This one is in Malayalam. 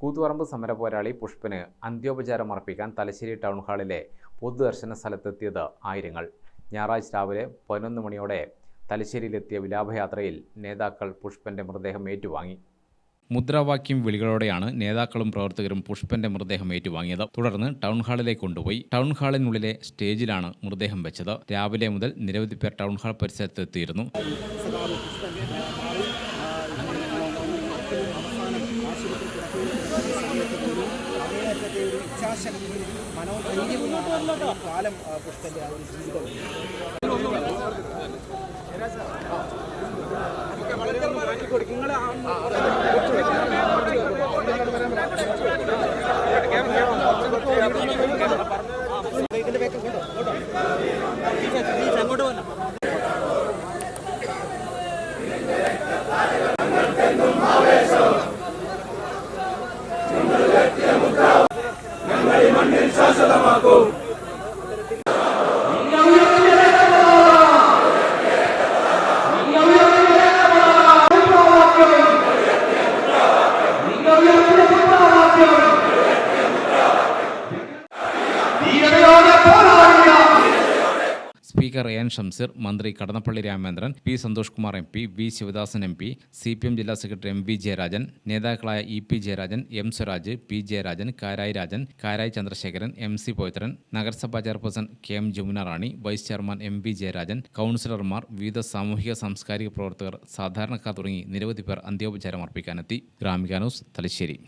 കൂത്തുപറമ്പ് സമര പോരാളി പുഷ്പന് അന്ത്യോപചാരം അർപ്പിക്കാൻ തലശ്ശേരി ടൗൺ ഹാളിലെ പൊതുദർശന സ്ഥലത്തെത്തിയത് ആയിരങ്ങൾ. ഞായറാഴ്ച രാവിലെ പതിനൊന്ന് മണിയോടെ തലശ്ശേരിയിലെത്തിയ വിലാപയാത്രയിൽ നേതാക്കൾ പുഷ്പന്റെ മൃതദേഹം ഏറ്റുവാങ്ങി. മുദ്രാവാക്യം വിളികളോടെയാണ് നേതാക്കളും പ്രവർത്തകരും പുഷ്പന്റെ മൃതദേഹം ഏറ്റുവാങ്ങിയത്. തുടർന്ന് ടൗൺ ഹാളിലേക്ക് കൊണ്ടുപോയി. ടൗൺ ഹാളിനുള്ളിലെ സ്റ്റേജിലാണ് മൃതദേഹം വെച്ചത്. രാവിലെ മുതൽ നിരവധി പേർ ടൗൺ ഹാൾ പരിസരത്ത് അങ്ങേയറ്റത്തെ ഒരു ഇച്ഛാശക്തിയും മനോധൈര്യവും കാലം ആ, പുഷ്പന്റെ ആ ഒരു ജീവിതം ഇതിന്റെ back ഇങ്ങോട്ടോ, ഇങ്ങോട്ടോ. ഞങ്ങൾ ഈ മണ്ണിൽ ശാശ്വതമാക്കും. സ്പീക്കർ എൻ ഷംസീർ മന്ത്രി Kadannappally Ramendran P Santhosh Kumar M P V Sivadasan M P C P M ജില്ലാ സെക്രട്ടറി എം വി ജയരാജൻ നേതാക്കളായ E P Jayarajan M Swaraj P Jayarajan Karayi Rajan Karayi Chandrasekharan M C പോയത്രൻ നഗരസഭാ chairperson K M Jamuna Rani vice chairman M V Jayarajan കൗൺസിലർമാർ വിവിധ സാമൂഹിക സാംസ്കാരിക പ്രവർത്തകർ സാധാരണക്കാർ തുടങ്ങി നിരവധി പേർ അന്ത്യോപചാരം അർപ്പിക്കാനെത്തി. ഗ്രാമിക ന്യൂസ് തലശ്ശേരി.